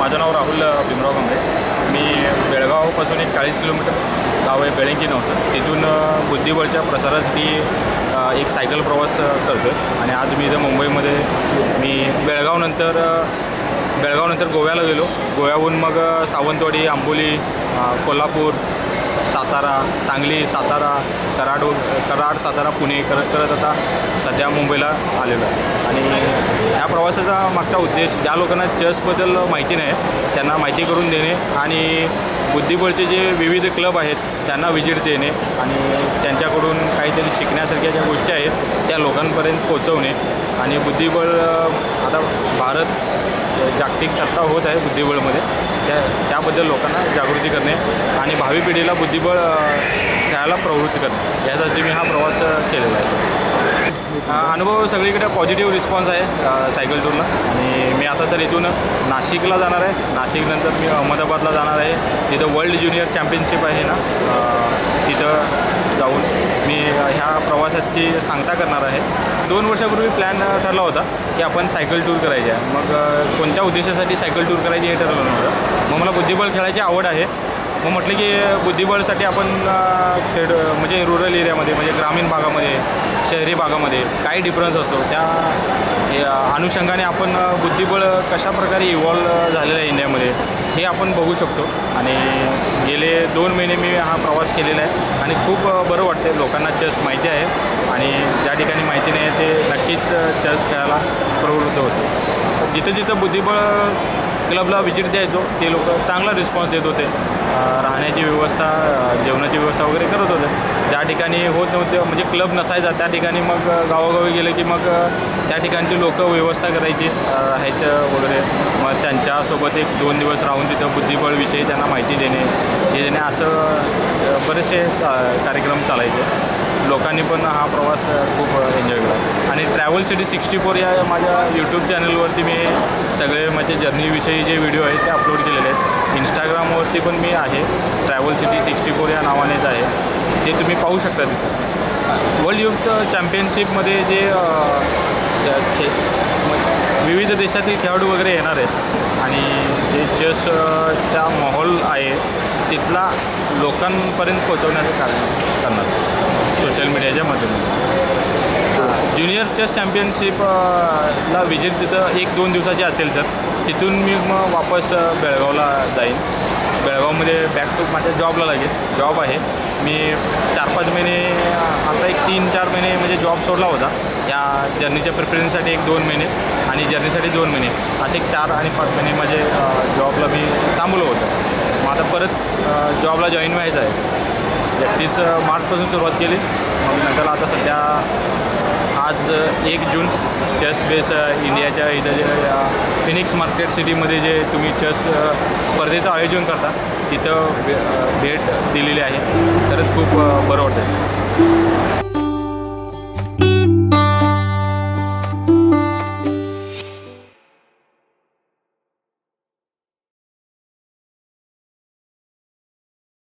माझं नाव राहुल भीमराव कांबळे मी बेळगावपासून एक चाळीस किलोमीटर गाव आहे बेळंकी नव्हतं तिथून बुद्धिबळच्या प्रसारासाठी एक सायकल प्रवास करतो आहे आणि आज मी इथं मुंबईमध्ये मी बेळगावनंतर बेळगावनंतर गोव्याला गेलो. गोव्याहून मग सावंतवाडी आंबोली कोल्हापूर सातारा सांगली सातारा कराड कराड सातारा पुणे करत करत आता सध्या मुंबईला आलेलो आहे. आणि प्रवासाचा मागचा उद्देश ज्या लोकांना चेसबद्दल माहिती नाही त्यांना माहिती करून देणे आणि बुद्धिबळचे जे विविध क्लब आहेत त्यांना विजिट देणे आणि त्यांच्याकडून काहीतरी शिकण्यासारख्या ज्या गोष्टी आहेत त्या लोकांपर्यंत पोचवणे आणि बुद्धिबळ आता भारत जागतिक सत्ता होत आहे बुद्धिबळमध्ये त्या त्याबद्दल लोकांना जागृती करणे आणि भावी पिढीला बुद्धिबळ खेळायला प्रवृत्त करणे. यासाठी मी हा प्रवास केलेला आहे सर. अनुभव सगळीकडे पॉझिटिव्ह रिस्पॉन्स आहे सायकल टूरला आणि मी आता सर इथून नाशिकला जाणार आहे. नाशिकनंतर मी अहमदाबादला जाणार आहे. तिथं वर्ल्ड ज्युनियर चॅम्पियनशिप आहे ना तिथं जाऊन मी ह्या प्रवासाची सांगता करणार आहे. दोन वर्षापूर्वी प्लॅन ठरला होता की आपण सायकल टूर करायची आहे. मग कोणत्या उद्देशासाठी सायकल टूर करायची हे ठरलं नव्हतं. मग मला बुद्धिबळ खेळायची आवड आहे. मग म्हटलं की बुद्धिबळसाठी आपण अ, खेळ म्हणजे रुरल एरियामध्ये म्हणजे ग्रामीण भागामध्ये शहरी भागामध्ये काय डिफरन्स असतो. त्या अनुषंगाने आपण बुद्धिबळ कशा प्रकारे इव्हॉल्व झालेलं आहे इंडियामध्ये हे आपण बघू शकतो. आणि गेले दोन महिने मी हा प्रवास केलेला आहे आणि खूप बरं वाटते लोकांना चेस माहिती आहे आणि ज्या ठिकाणी माहिती नाही आहे ते नक्कीच चेस खेळायला प्रवृत्त होते. जिथं जिथं बुद्धिबळ क्लबला व्हिजिट द्यायचो ते लोक चांगला रिस्पॉन्स देत होते. राहण्याची व्यवस्था जेवणाची व्यवस्था वगैरे करत होते. ज्या ठिकाणी होत नव्हते म्हणजे क्लब नसायचा त्या ठिकाणी मग गावोगावी गेले की मग त्या ठिकाणची लोक व्यवस्था करायची राहायचं वगैरे. मग त्यांच्यासोबत एक दोन दिवस राहून तिथं बुद्धिबळविषयी त्यांना माहिती देणे हे देणे असं बरेचसे कार्यक्रम चालायचे. लोकांनी पण हा प्रवास खूप एन्जॉय केला. आणि ट्रॅव्हल सिटी सिक्स्टी फोर या माझ्या यूट्यूब चॅनलवरती मी सगळे माझे जर्नीविषयी जे व्हिडिओ आहेत ते अपलोड केलेले आहेत. इंस्टाग्रामवरती पण मी आहे. ट्रॅव्हल सिटी सिक्स्टी फोर या नावानेच आहे. ते तुम्ही पाहू शकता तिथे. वर्ल्ड युथ चॅम्पियनशिपमध्ये जे खे- विविध देशातील खेळाडू वगैरे येणार आहेत. आणि जे चेसचा माहोल आहे तिथला लोकांपर्यंत पोहोचवण्याचं कारण करणार. सोशल मीडियाच्या माध्यमातून. ज्युनियर चेस चॅम्पियनशिपला अ, विजिट तिथं एक दोन दिवसाची असेल सर. तिथून मी मग वापस बेळगावला जाईन. बेळगावमध्ये बॅक टू माझ्या जॉबला लागेल. जॉब आहे. मी चार पाच महिने आता एक तीन चार महिने म्हणजे जॉब सोडला होता. या जर्नीच्या प्रिपरेशनसाठी एक दोन महिने आणि जर्नीसाठी दोन महिने. असे एक चार आणि पाच महिने माझे जॉबला मी थांबलो होतं. मग आता परत जॉबला जॉईन व्हायचं आहे. एकतीस मार्चपासून सुरुवात केली. मग नंतर आता सध्या आज एक जून चेस बेस इंडियाच्या इथं जे फिनिक्स मार्केट सिटीमध्ये जे तुम्ही चेस स्पर्धेचं आयोजन करता तिथं भे- भेट दिलेली आहे. तरच खूप बरं वाटतं